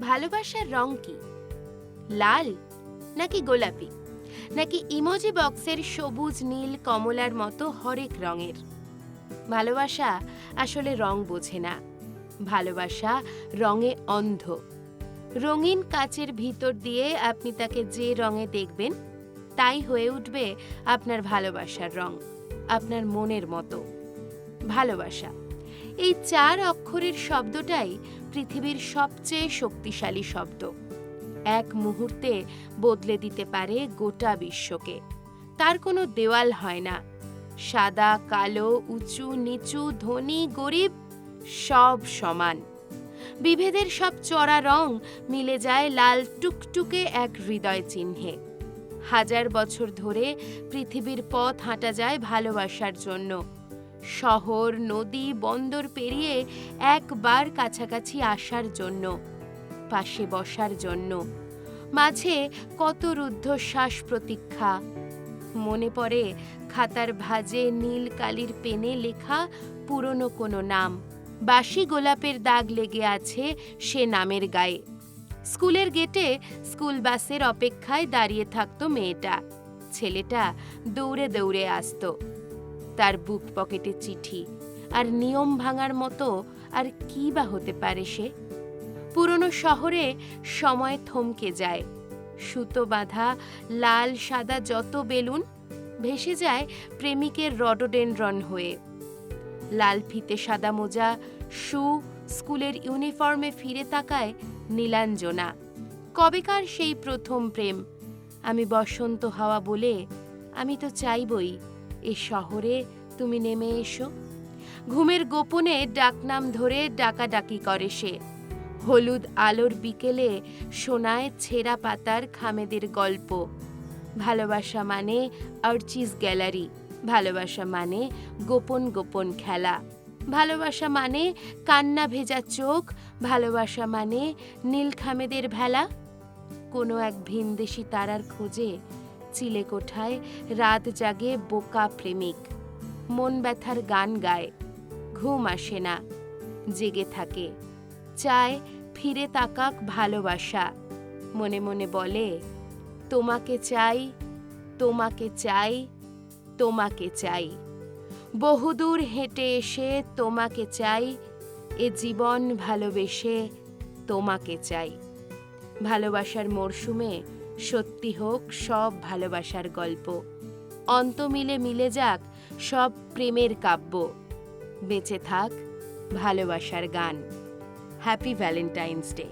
ভালোবাসার রং কি? লাল নাকি গোলাপি? নাকি ইমোজি বক্সের সবুজ, নীল, কমলার মতো হরেক রঙের? ভালোবাসা আসলে রং বোঝে না। ভালোবাসা রঙে অন্ধ। রঙিন কাচের ভিতর দিয়ে আপনি তাকে যে রঙে দেখবেন, তাই হয়ে উঠবে আপনার ভালোবাসার রং, আপনার মনের মতো। ভালোবাসা। এই চার অক্ষরের শব্দটাই পৃথিবীর সবচেয়ে শক্তিশালী শব্দ। এক মুহূর্তে বদলে দিতে পারে গোটা বিশ্বকে। তার কোনো দেওয়াল হয় না। সাদা, কালো, উঁচু, নিচু, ধনী, গরিব, সব সমান। বিভেদের সব চড়া রং মিলে যায় লাল টুকটুকে এক হৃদয় চিহ্নে। হাজার বছর ধরে পৃথিবীর পথ হাঁটা যায় ভালোবাসার জন্য। শহর, নদী, বন্দর পেরিয়ে একবার কাছাকাছি আসার জন্য, পাশে বসার জন্য। মাঝে কত রুদ্ধশ্বাস প্রতীক্ষা। মনে পড়ে খাতার ভাজে নীল কালির পেনে লেখা পুরনো কোনো নাম। বাসি গোলাপের দাগ লেগে আছে সে নামের গায়ে। স্কুলের গেটে স্কুল বাসের অপেক্ষায় দাঁড়িয়ে থাকতো মেয়েটা। ছেলেটা দৌড়ে দৌড়ে আসতো। তার বুক পকেটে চিঠি। আর নিয়ম ভাঙার মতো আর কি বা হতে পারে সে? পুরনো শহরে সময় থমকে যায়। সুতো বাঁধা, লাল সাদা যত বেলুন, ভেসে যায় প্রেমিকের রডোডেনড্রন হয়ে। লাল ফিতে সাদা মোজা, শু, স্কুলের ইউনিফর্মে ফিরে তাকায় নীলাঞ্জনা। কবেকার সেই প্রথম প্রেম? আমি বসন্ত হাওয়া বলে আমি তো চাইবই। এ শহরে তুমি নেমে এসো। ঘুমের গোপনে ডাকনাম ধরে ডাকাডাকি করে সে। হলুদ আলোর বিকেলে শোনায় ছেঁড়া পাতার খামেদের গল্প। ভালোবাসা মানে আর্চিস গ্যালারি, ভালোবাসা মানে গোপন গোপন খেলা। ভালোবাসা মানে কান্না ভেজা চোখ, ভালোবাসা মানে নীল খামেদের ভেলা। কোনো এক ভিনদেশি তারার খোঁজে চিলে কোঠায় রাত জাগে বোকা প্রেমিক। মন ব্যথার গান গায়, ঘুম আসে না, জেগে থাকে। চায় ফিরে তাকাক ভালোবাসা, মনে মনে বলে, তোমাকে চাই তোমাকে চাই তোমাকে চাই। বহুদূর হেঁটে এসে তোমাকে চাই, এ জীবন ভালোবেসে তোমাকে চাই। ভালোবাসার মরশুমে সত্যি হোক, সব ভালোবাসার গল্প। অন্ত মিলে মিলে যাক, সব প্রেমের কাব্য। বেঁচে থাক, ভালোবাসার গান। Happy Valentine's day